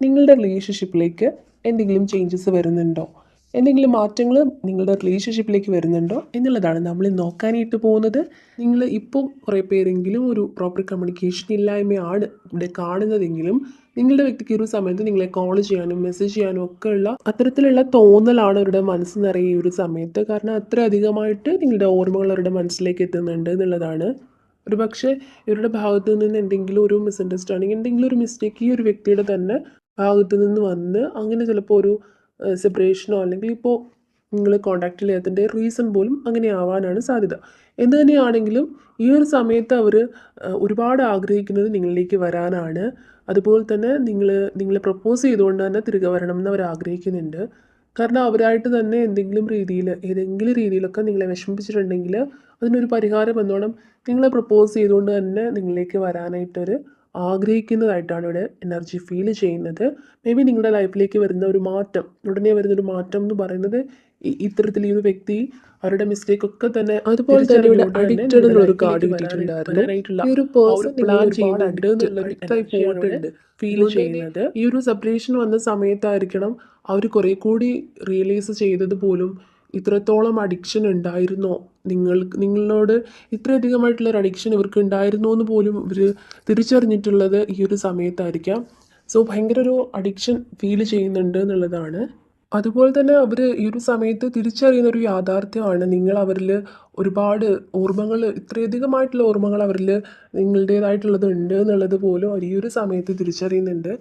നിങ്ങളുടെ റിലേഷൻഷിപ്പിലേക്ക് എന്തെങ്കിലും ചേഞ്ചസ് വരുന്നുണ്ടോ? എന്തെങ്കിലും മാറ്റങ്ങൾ നിങ്ങളുടെ റിലേഷൻഷിപ്പിലേക്ക് വരുന്നുണ്ടോ? എന്നുള്ളതാണ് നമ്മൾ നോക്കാനായിട്ട് പോകുന്നത്. നിങ്ങൾ ഇപ്പോൾ കുറേ പേരെങ്കിലും ഒരു പ്രോപ്പർ കമ്മ്യൂണിക്കേഷൻ ഇല്ലായ്മയാണ് ഇവിടെ കാണുന്നതെങ്കിലും നിങ്ങളുടെ വ്യക്തിക്ക് ഒരു സമയത്ത് നിങ്ങളെ കോൾ ചെയ്യാനും മെസ്സേജ് ചെയ്യാനും ഒക്കെ ഉള്ള അത്തരത്തിലുള്ള തോന്നലാണ് അവരുടെ മനസ്സ് നിറയെ ഈ ഒരു സമയത്ത്. കാരണം അത്ര അധികമായിട്ട് നിങ്ങളുടെ ഓർമ്മകൾ അവരുടെ മനസ്സിലേക്ക് എത്തുന്നുണ്ട് എന്നുള്ളതാണ്. ഒരു പക്ഷേ ഇവരുടെ ഭാഗത്തു നിന്ന് എന്തെങ്കിലും ഒരു മിസ്അണ്ടർസ്റ്റാൻഡിങ് എന്തെങ്കിലും ഒരു മിസ്റ്റേക്ക് ഈ ഒരു വ്യക്തിയുടെ തന്നെ ഭാഗത്തു നിന്ന് വന്ന് അങ്ങനെ ചിലപ്പോൾ ഒരു സെപ്പറേഷനോ അല്ലെങ്കിൽ ഇപ്പോൾ നിങ്ങൾ കോണ്ടാക്ട് ചെയ്യാത്തതിന്റെ റീസൺ പോലും അങ്ങനെ ആവാനാണ് സാധ്യത. എന്ത് തന്നെയാണെങ്കിലും ഈ ഒരു സമയത്ത് അവർ ഒരുപാട് ആഗ്രഹിക്കുന്നത് നിങ്ങളിലേക്ക് വരാനാണ്. അതുപോലെ തന്നെ നിങ്ങൾ നിങ്ങളെ പ്രപ്പോസ് ചെയ്തുകൊണ്ട് തന്നെ തിരികെ വരണം എന്ന് അവർ ആഗ്രഹിക്കുന്നുണ്ട്. കാരണം അവരായിട്ട് തന്നെ എന്തെങ്കിലും രീതിയിൽ ഏതെങ്കിലും രീതിയിലൊക്കെ നിങ്ങളെ വിഷമിപ്പിച്ചിട്ടുണ്ടെങ്കിൽ അതിനൊരു പരിഹാരം എന്നോണം നിങ്ങളെ പ്രപ്പോസ് ചെയ്തുകൊണ്ട് തന്നെ നിങ്ങളിലേക്ക് വരാനായിട്ടൊരു ആഗ്രഹിക്കുന്നതായിട്ടാണ് ഇവിടെ എനർജി ഫീൽ ചെയ്യുന്നത്. മേ ബി നിങ്ങളുടെ ലൈഫിലേക്ക് വരുന്ന ഒരു മാറ്റം ഉടനെ വരുന്ന ഒരു മാറ്റം എന്ന് പറയുന്നത് ഇത്തരത്തിൽ ഈ ഒരു വ്യക്തി അവരുടെ മിസ്റ്റേക്ക് ഒക്കെ തന്നെ അതുപോലെ തന്നെ ഇവിടെ അഡിക്റ്റഡ് എന്നുള്ള ഒരു കാർഡ് കിട്ടിയിട്ടുണ്ടായിരുന്നു ഈ ഒരു പേഴ്സൺ പ്ലാൻ ചെയ്യുന്നുണ്ട് പോയിട്ടുണ്ട് ഫീൽ ചെയ്യുന്നത്. ഈ ഒരു സെപ്പറേഷൻ വന്ന സമയത്തായിരിക്കണം അവർ കുറെ കൂടി റിയലൈസ് ചെയ്തത് പോലും ഇത്രത്തോളം അഡിക്ഷൻ ഉണ്ടായിരുന്നോ? നിങ്ങൾ നിങ്ങളോട് ഇത്രയധികമായിട്ടുള്ള ഒരു അഡിക്ഷൻ ഇവർക്ക് ഉണ്ടായിരുന്നു എന്ന് പോലും ഇവർ തിരിച്ചറിഞ്ഞിട്ടുള്ളത് ഈ ഒരു സമയത്തായിരിക്കാം. സോ ഭയങ്കര ഒരു അഡിക്ഷൻ ഫീൽ ചെയ്യുന്നുണ്ട് എന്നുള്ളതാണ്. അതുപോലെ തന്നെ അവർ ഈ ഒരു സമയത്ത് തിരിച്ചറിയുന്ന ഒരു യാഥാർത്ഥ്യമാണ്. നിങ്ങൾ അവരിൽ ഒരുപാട് ഓർമ്മകൾ ഇത്രയധികമായിട്ടുള്ള ഓർമ്മകൾ അവരിൽ നിങ്ങളുടേതായിട്ടുള്ളത് ഉണ്ട് എന്നുള്ളത് പോലും അവർ ഈ ഒരു സമയത്ത് തിരിച്ചറിയുന്നുണ്ട്.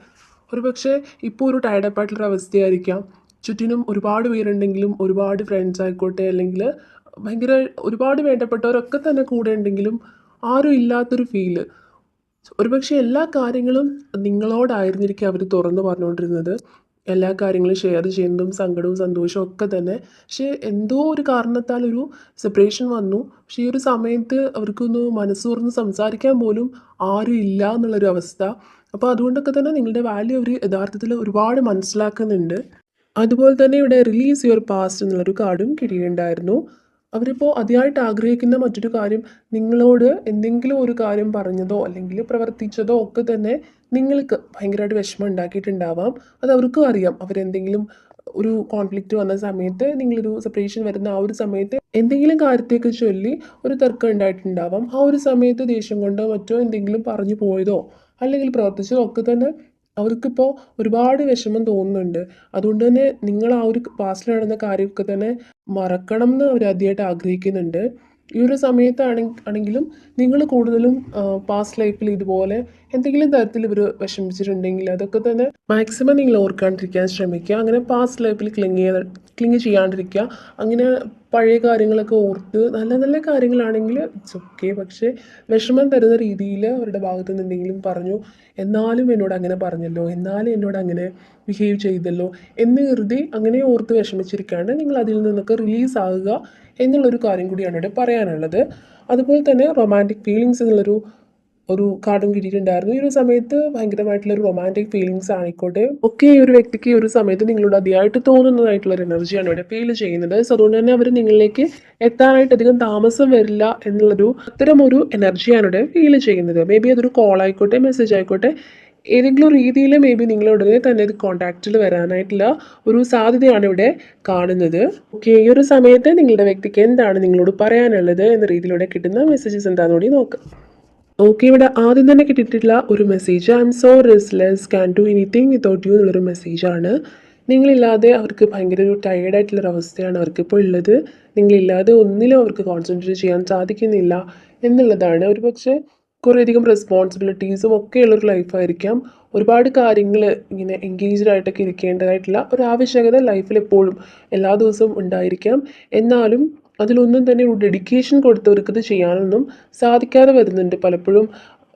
ഒരു പക്ഷേ ഇപ്പോൾ ഒരു ടയർഡപ്പ് ആയിട്ടുള്ള അവസ്ഥയായിരിക്കാം. ചുറ്റിനും ഒരുപാട് പേരുണ്ടെങ്കിലും ഒരുപാട് ഫ്രണ്ട്സ് ആയിക്കോട്ടെ അല്ലെങ്കിൽ ഭയങ്കര ഒരുപാട് വേണ്ടപ്പെട്ടവരൊക്കെ തന്നെ കൂടെ ഉണ്ടെങ്കിലും ആരും ഇല്ലാത്തൊരു ഫീൽ ഒരുപക്ഷെ എല്ലാ കാര്യങ്ങളും നിങ്ങളോടായിരുന്നിരിക്കും അവർ തുറന്നു പറഞ്ഞുകൊണ്ടിരുന്നത് എല്ലാ കാര്യങ്ങളും ഷെയർ ചെയ്യുന്നതും സങ്കടവും സന്തോഷവും ഒക്കെ തന്നെ. പക്ഷേ എന്തോ ഒരു കാരണത്താൽ ഒരു സെപ്പറേഷൻ വന്നു. പക്ഷേ ഈ ഒരു സമയത്ത് അവർക്കൊന്ന് മനസ്സ് സംസാരിക്കാൻ പോലും ആരും ഇല്ല എന്നുള്ളൊരു അവസ്ഥ. അപ്പോൾ അതുകൊണ്ടൊക്കെ തന്നെ നിങ്ങളുടെ വാല്യൂ അവർ യഥാർത്ഥത്തിൽ ഒരുപാട് മനസ്സിലാക്കുന്നുണ്ട്. അതുപോലെ തന്നെ ഇവിടെ റിലീസ് യുവർ പാസ്റ്റ് എന്നുള്ളൊരു കാർഡും കിട്ടിയിട്ടുണ്ടായിരുന്നു. അവരിപ്പോൾ അതിയായിട്ട് ആഗ്രഹിക്കുന്ന മറ്റൊരു കാര്യം നിങ്ങളോട് എന്തെങ്കിലും ഒരു കാര്യം പറഞ്ഞതോ അല്ലെങ്കിൽ പ്രവർത്തിച്ചതോ ഒക്കെ തന്നെ നിങ്ങൾക്ക് ഭയങ്കരമായിട്ട് വിഷമം ഉണ്ടാക്കിയിട്ടുണ്ടാവാം. അത് അവർക്കും അറിയാം. അവരെന്തെങ്കിലും ഒരു കോൺഫ്ലിക്റ്റ് വന്ന സമയത്ത് നിങ്ങളൊരു സെപ്പറേഷൻ വരുന്ന ആ ഒരു സമയത്ത് എന്തെങ്കിലും കാര്യത്തേക്ക് ചൊല്ലി ഒരു തർക്കം ഉണ്ടായിട്ടുണ്ടാവാം. ആ ഒരു സമയത്ത് ദേഷ്യം കൊണ്ടോ മറ്റോ എന്തെങ്കിലും പറഞ്ഞു പോയതോ അല്ലെങ്കിൽ പ്രവർത്തിച്ചതോ ഒക്കെ തന്നെ അവർക്കിപ്പോൾ ഒരുപാട് വിഷമം തോന്നുന്നുണ്ട്. അതുകൊണ്ട് തന്നെ നിങ്ങൾ ആ ഒരു പാസ്റ്റിൽ നടന്ന കാര്യമൊക്കെ തന്നെ മറക്കണം എന്ന് അവർ ആദ്യമായിട്ട് ആഗ്രഹിക്കുന്നുണ്ട്. ഈ ഒരു സമയത്താണെങ്കിൽ ആണെങ്കിലും നിങ്ങൾ കൂടുതലും പാസ്റ്റ് ലൈഫിൽ ഇതുപോലെ എന്തെങ്കിലും തരത്തിൽ ഇവർ വിഷമിച്ചിട്ടുണ്ടെങ്കിൽ അതൊക്കെ തന്നെ മാക്സിമം നിങ്ങൾ ഓർക്കാണ്ടിരിക്കാൻ ശ്രമിക്കുക. അങ്ങനെ പാസ്റ്റ് ലൈഫിൽ ക്ലിങ് ചെയ്ത് ക്ലിങ് ചെയ്യാണ്ടിരിക്കുക. അങ്ങനെ പഴയ കാര്യങ്ങളൊക്കെ ഓർത്ത് നല്ല നല്ല കാര്യങ്ങളാണെങ്കിൽ ഇറ്റ്സ് ഓക്കെ പക്ഷേ വിഷമം തരുന്ന രീതിയിൽ അവരുടെ ഭാഗത്തു നിന്ന് എന്തെങ്കിലും പറഞ്ഞു എന്നാലും എന്നോട് അങ്ങനെ പറഞ്ഞല്ലോ എന്നാലും എന്നോട് അങ്ങനെ ബിഹേവ് ചെയ്തല്ലോ എന്ന് കരുതി അങ്ങനെ ഓർത്ത് വിഷമിച്ചിരിക്കാണ്ട് നിങ്ങൾ അതിൽ നിന്നൊക്കെ റിലീസ് ആകുക എന്നുള്ളൊരു കാര്യം കൂടിയാണ് ഇവിടെ പറയാനുള്ളത്. അതുപോലെ തന്നെ റൊമാന്റിക് ഫീലിങ്സ് എന്നുള്ളൊരു ഒരു കാർഡും കിട്ടിയിട്ടുണ്ടായിരുന്നു. ഈ ഒരു സമയത്ത് ഭയങ്കരമായിട്ടുള്ള ഒരു റൊമാന്റിക് ഫീലിങ്സ് ആയിക്കോട്ടെ ഒക്കെ ഈ ഒരു വ്യക്തിക്ക് ഈ ഒരു സമയത്ത് നിങ്ങളോട് അതിയായിട്ട് തോന്നുന്നതായിട്ടുള്ള ഒരു എനർജിയാണ് ഇവിടെ ഫീൽ ചെയ്യുന്നത്. സോ അതുകൊണ്ട് തന്നെ അവർ നിങ്ങളിലേക്ക് എത്താനായിട്ട് അധികം താമസം വരില്ല എന്നുള്ളൊരു അത്തരം ഒരു എനർജിയാണ് ഇവിടെ ഫീൽ ചെയ്യുന്നത്. മേ ബി അതൊരു കോൾ ആയിക്കോട്ടെ മെസ്സേജ് ആയിക്കോട്ടെ ഏതെങ്കിലും രീതിയിൽ മേ ബി നിങ്ങൾ ഉടനെ തന്നെ ഇത് കോൺടാക്റ്റിൽ വരാനായിട്ടുള്ള ഒരു സാധ്യതയാണ് ഇവിടെ കാണുന്നത്. ഓക്കെ ഈ ഒരു സമയത്ത് നിങ്ങളുടെ വ്യക്തിക്ക് എന്താണ് നിങ്ങളോട് പറയാനുള്ളത് എന്ന രീതിയിലൂടെ കിട്ടുന്ന മെസ്സേജസ് എന്താണെന്ന് കൂടി നോക്കാം. ഓക്കെ ഇവിടെ ആദ്യം തന്നെ കിട്ടിയിട്ടുള്ള ഒരു message I am so restless can do anything without you എന്നുള്ളൊരു മെസ്സേജാണ് നിങ്ങളില്ലാതെ അവർക്ക് ഭയങ്കര ഒരു ടയേർഡായിട്ടുള്ളൊരു അവസ്ഥയാണ് അവർക്കിപ്പോൾ ഉള്ളത്. നിങ്ങളില്ലാതെ ഒന്നിലും അവർക്ക് കോൺസെൻട്രേറ്റ് ചെയ്യാൻ സാധിക്കുന്നില്ല എന്നുള്ളതാണ്. ഒരു പക്ഷേ കുറേയധികം റെസ്പോൺസിബിലിറ്റീസും ഒക്കെയുള്ളൊരു ലൈഫായിരിക്കാം ഒരുപാട് കാര്യങ്ങൾ ഇങ്ങനെ എൻഗേജ്ഡ് ആയിട്ടൊക്കെ ഇരിക്കേണ്ടതായിട്ടുള്ള ഒരു ആവശ്യകത ലൈഫിൽ എപ്പോഴും എല്ലാ ദിവസവും ഉണ്ടായിരിക്കാം. എന്നാലും അതിലൊന്നും തന്നെ ഒരു ഡെഡിക്കേഷൻ കൊടുത്തവർക്ക് ഇത് ചെയ്യാനൊന്നും സാധിക്കാതെ വരുന്നുണ്ട് പലപ്പോഴും.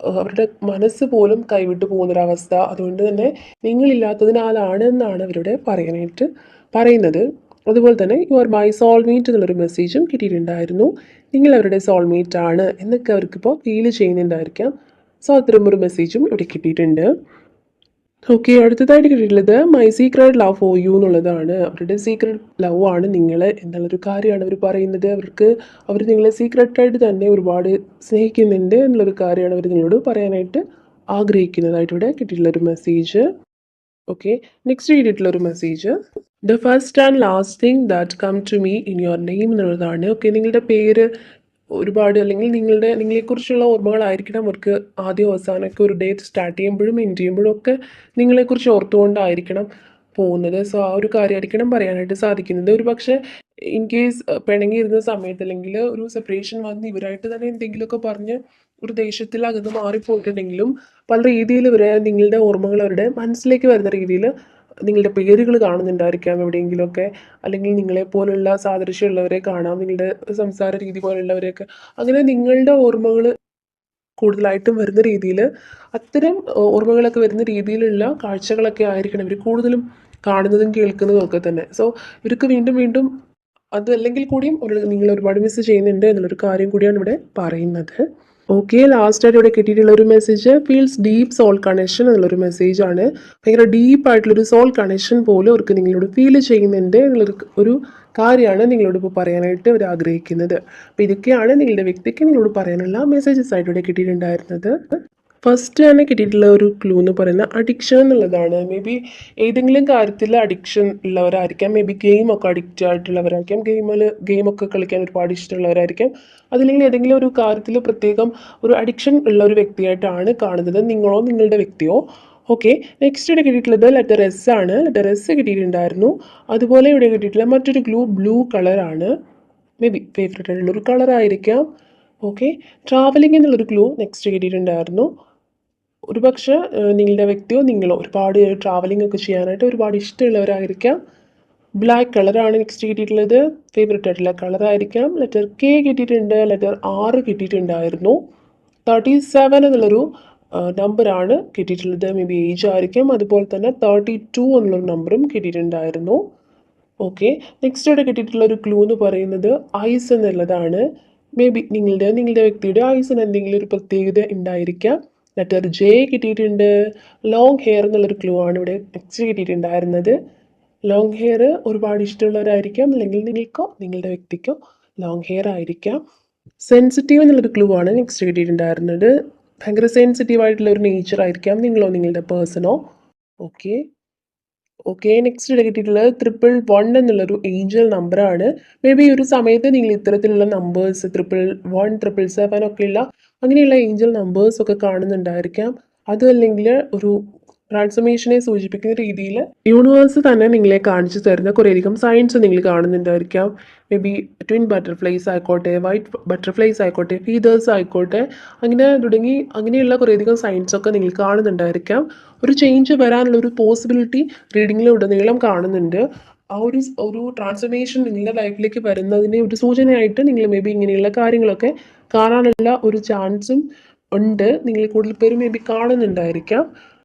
അവരുടെ മനസ്സ് പോലും കൈവിട്ടു പോകുന്നൊരവസ്ഥ. അതുകൊണ്ട് തന്നെ നിങ്ങളില്ലാത്തതിനാലാണ് എന്നാണ് അവരുടെ പറയാനായിട്ട് പറയുന്നത്. അതുപോലെ തന്നെ യു ആർ മൈ സോൾമേറ്റ് എന്നുള്ളൊരു മെസ്സേജും കിട്ടിയിട്ടുണ്ടായിരുന്നു. നിങ്ങൾ അവരുടെ സോൾമേറ്റ് ആണ് എന്നൊക്കെ അവർക്കിപ്പോൾ ഫീൽ ചെയ്യുന്നുണ്ടായിരിക്കാം. സോ അത്തരം ഒരു മെസ്സേജും ഇവിടെ കിട്ടിയിട്ടുണ്ട്. ഓക്കെ അടുത്തതായിട്ട് കിട്ടിയിട്ടുള്ളത് my secret love for you എന്നുള്ളതാണ്. അവരുടെ സീക്രട്ട് ലവ് ആണ് നിങ്ങൾ എന്നുള്ളൊരു കാര്യമാണ് അവർ പറയുന്നത്. അവർക്ക് അവർ നിങ്ങളെ സീക്രട്ടായിട്ട് തന്നെ ഒരുപാട് സ്നേഹിക്കുന്നുണ്ട് എന്നുള്ളൊരു കാര്യമാണ് അവർ നിങ്ങളോട് പറയാനായിട്ട് ആഗ്രഹിക്കുന്നതായിട്ട് ഇവിടെ കിട്ടിയിട്ടുള്ളൊരു message okay next കിട്ടിയിട്ടുള്ളൊരു message the first and last thing that come to me in your name എന്നുള്ളതാണ്. ഓക്കെ നിങ്ങളുടെ പേര് ഒരുപാട് അല്ലെങ്കിൽ നിങ്ങളുടെ നിങ്ങളെക്കുറിച്ചുള്ള ഓർമ്മകളായിരിക്കണം അവർക്ക് ആദ്യം അവസാനമൊക്കെ ഒരു ഡേറ്റ് സ്റ്റാർട്ട് ചെയ്യുമ്പോഴും എൻഡ് ചെയ്യുമ്പോഴും ഒക്കെ നിങ്ങളെക്കുറിച്ച് ഓർത്തുകൊണ്ടായിരിക്കണം പോകുന്നത്. സോ ആ ഒരു കാര്യമായിരിക്കണം പറയാനായിട്ട് സാധിക്കുന്നത്. ഒരു പക്ഷേ ഇൻ കേസ് പിണങ്ങിയിരുന്ന സമയത്ത് അല്ലെങ്കിൽ ഒരു സെപ്പറേഷൻ വന്ന് ഇവരായിട്ട് തന്നെ എന്തെങ്കിലുമൊക്കെ പറഞ്ഞ് ഒരു ദേഷ്യത്തിൽ അകന്ന് മാറിപ്പോയിട്ടുണ്ടെങ്കിലും പല രീതിയിൽ ഇവരെ നിങ്ങളുടെ ഓർമ്മകൾ അവരുടെ മനസ്സിലേക്ക് വരുന്ന രീതിയിൽ നിങ്ങളുടെ പേരുകൾ കാണുന്നുണ്ടായിരിക്കാം എവിടെയെങ്കിലുമൊക്കെ. അല്ലെങ്കിൽ നിങ്ങളെ പോലുള്ള സാദൃശ്യമുള്ളവരെ കാണാം നിങ്ങളുടെ സംസാര രീതി പോലുള്ളവരെയൊക്കെ. അങ്ങനെ നിങ്ങളുടെ ഓർമ്മകൾ കൂടുതലായിട്ടും വരുന്ന രീതിയിൽ അത്തരം ഓർമ്മകളൊക്കെ വരുന്ന രീതിയിലുള്ള കാഴ്ചകളൊക്കെ ആയിരിക്കണം ഇവർ കൂടുതലും കാണുന്നതും കേൾക്കുന്നതും ഒക്കെ തന്നെ. സോ ഇവർക്ക് വീണ്ടും വീണ്ടും അതല്ലെങ്കിൽ കൂടിയും നിങ്ങൾ ഒരുപാട് മിസ് ചെയ്യുന്നുണ്ട് എന്നുള്ളൊരു കാര്യം കൂടിയാണ് ഇവിടെ പറയുന്നത്. ഓക്കെ ലാസ്റ്റായിട്ട് ഇവിടെ കിട്ടിയിട്ടുള്ള ഒരു message feels deep soul connection എന്നുള്ളൊരു മെസ്സേജാണ് ഭയങ്കര ഡീപ്പ് ആയിട്ടുള്ളൊരു സോൾ കണക്ഷൻ പോലെ അവർക്ക് നിങ്ങളോട് ഫീൽ ചെയ്യുന്നുണ്ട് എന്നുള്ളൊരു ഒരു കാര്യമാണ് നിങ്ങളോട് ഇപ്പോൾ പറയാനായിട്ട് അവർ ആഗ്രഹിക്കുന്നത്. അപ്പോൾ ഇതൊക്കെയാണ് നിങ്ങളുടെ വ്യക്തിക്ക് നിങ്ങളോട് പറയാനുള്ള മെസ്സേജസ് ആയിട്ട് ഇവിടെ കിട്ടിയിട്ടുണ്ടായിരുന്നത്. ഫസ്റ്റ് തന്നെ കിട്ടിയിട്ടുള്ള ഒരു ക്ലൂ എന്ന് പറയുന്നത് അഡിക്ഷൻ എന്നുള്ളതാണ്. മേ ബി ഏതെങ്കിലും കാര്യത്തിൽ അഡിക്ഷൻ ഉള്ളവരായിരിക്കാം. മേ ബി ഗെയിമൊക്കെ അഡിക്റ്റ് ആയിട്ടുള്ളവരായിരിക്കാം. ഗെയിമിൽ ഗെയിമൊക്കെ കളിക്കാൻ ഒരുപാട് ഇഷ്ടമുള്ളവരായിരിക്കാം. അതില്ലെങ്കിൽ ഏതെങ്കിലും ഒരു കാര്യത്തിൽ പ്രത്യേകം ഒരു അഡിക്ഷൻ ഉള്ള ഒരു വ്യക്തിയായിട്ടാണ് കാണുന്നത്. നിങ്ങളോ നിങ്ങളുടെ വ്യക്തിയോ. ഓക്കെ നെക്സ്റ്റ് ഇവിടെ കിട്ടിയിട്ടുള്ളത് ലെറ്റർ എസ് ആണ്. ലെറ്റർ എസ് കിട്ടിയിട്ടുണ്ടായിരുന്നു. അതുപോലെ ഇവിടെ കിട്ടിയിട്ടുള്ള മറ്റൊരു ഗ്ലൂ ബ്ലൂ കളറാണ് മേ ബി ഫേവറേറ്റ് ആയിട്ടുള്ള ഒരു കളറായിരിക്കാം ഓക്കെ ട്രാവലിംഗ് എന്നുള്ളൊരു ക്ലൂ നെക്സ്റ്റ് കിട്ടിയിട്ടുണ്ടായിരുന്നു. ഒരുപക്ഷെ നിങ്ങളുടെ വ്യക്തിയോ നിങ്ങളോ ഒരുപാട് ട്രാവലിംഗ് ഒക്കെ ചെയ്യാനായിട്ട് ഒരുപാട് ഇഷ്ടമുള്ളവരായിരിക്കാം. ബ്ലാക്ക് കളറാണ് നെക്സ്റ്റ് കിട്ടിയിട്ടുള്ളത്. ഫേവറേറ്റ് ആയിട്ടുള്ള കളറായിരിക്കാം ലെറ്റർ കെ കിട്ടിയിട്ടുണ്ട്. ലെറ്റർ ആറ് കിട്ടിയിട്ടുണ്ടായിരുന്നു. തേർട്ടി സെവൻ എന്നുള്ളൊരു നമ്പറാണ് കിട്ടിയിട്ടുള്ളത്. മേ ബി ഏജ് ആയിരിക്കും. അതുപോലെ തന്നെ തേർട്ടി ടു എന്നുള്ളൊരു നമ്പറും കിട്ടിയിട്ടുണ്ടായിരുന്നു. ഓക്കെ നെക്സ്റ്റ് ഇവിടെ കിട്ടിയിട്ടുള്ള ഒരു ക്ലൂ എന്ന് പറയുന്നത് ഐസ് എന്നുള്ളതാണ്. മേ ബി നിങ്ങളുടെ നിങ്ങളുടെ വ്യക്തിയുടെ ഐസിന് എന്തെങ്കിലും ഒരു പ്രത്യേകത ഉണ്ടായിരിക്കാം. ലെറ്റർ ജെ കിട്ടിയിട്ടുണ്ട്. ലോങ് ഹെയർ എന്നുള്ളൊരു ക്ലൂ ആണ് ഇവിടെ നെക്സ്റ്റ് കിട്ടിയിട്ടുണ്ടായിരുന്നത്. ലോങ് ഹെയർ ഒരുപാട് ഇഷ്ടമുള്ളവരായിരിക്കാം. അല്ലെങ്കിൽ നിങ്ങൾക്കോ നിങ്ങളുടെ വ്യക്തിക്കോ ലോങ് ഹെയർ ആയിരിക്കാം. സെൻസിറ്റീവ് എന്നുള്ളൊരു ക്ലൂ ആണ് നെക്സ്റ്റ് കിട്ടിയിട്ടുണ്ടായിരുന്നത്. ഭയങ്കര സെൻസിറ്റീവ് ആയിട്ടുള്ള ഒരു നേച്ചർ ആയിരിക്കാം നിങ്ങളോ നിങ്ങളുടെ പേഴ്സണോ ഓക്കെ ഓക്കെ നെക്സ്റ്റ് കിട്ടിയിട്ടുള്ളത് ട്രിപ്പിൾ വൺ എന്നുള്ളൊരു ഏഞ്ചൽ നമ്പറാണ് മേ ബി ഒരു സമയത്ത് നിങ്ങൾ ഇത്തരത്തിലുള്ള numbers triple one triple seven ഒക്കെയുള്ള അങ്ങനെയുള്ള ഏഞ്ചൽ നമ്പേഴ്സ് ഒക്കെ കാണുന്നുണ്ടായിരിക്കാം. അതല്ലെങ്കിൽ ഒരു ട്രാൻസ്ഫർമേഷനെ സൂചിപ്പിക്കുന്ന രീതിയിൽ യൂണിവേഴ്സ് തന്നെ നിങ്ങളെ കാണിച്ചു തരുന്ന കുറേയധികം സയൻസ് നിങ്ങൾ കാണുന്നുണ്ടായിരിക്കാം. മേ ബി ട്വിൻ ബട്ടർഫ്ലൈസ് ആയിക്കോട്ടെ വൈറ്റ് ബട്ടർഫ്ലൈസ് ആയിക്കോട്ടെ ഫീതേഴ്സ് ആയിക്കോട്ടെ അങ്ങനെ തുടങ്ങി അങ്ങനെയുള്ള കുറേയധികം സയൻസൊക്കെ നിങ്ങൾ കാണുന്നുണ്ടായിരിക്കാം. ഒരു ചേഞ്ച് വരാനുള്ള ഒരു പോസിബിലിറ്റി റീഡിങ്ങിലുടനീളം കാണുന്നുണ്ട്. ആ ഒരു ഒരു ട്രാൻസ്ഫർമേഷൻ നിങ്ങളുടെ ലൈഫിലേക്ക് വരുന്നതിന്റെ ഒരു സൂചനയായിട്ട് നിങ്ങൾ മേ ബി ഇങ്ങനെയുള്ള കാര്യങ്ങളൊക്കെ കാണാനുള്ള ഒരു ചാൻസും ഉണ്ട്. നിങ്ങൾ കൂടുതൽ പേര് മേ ബി കാണുന്നുണ്ടായിരിക്കാം.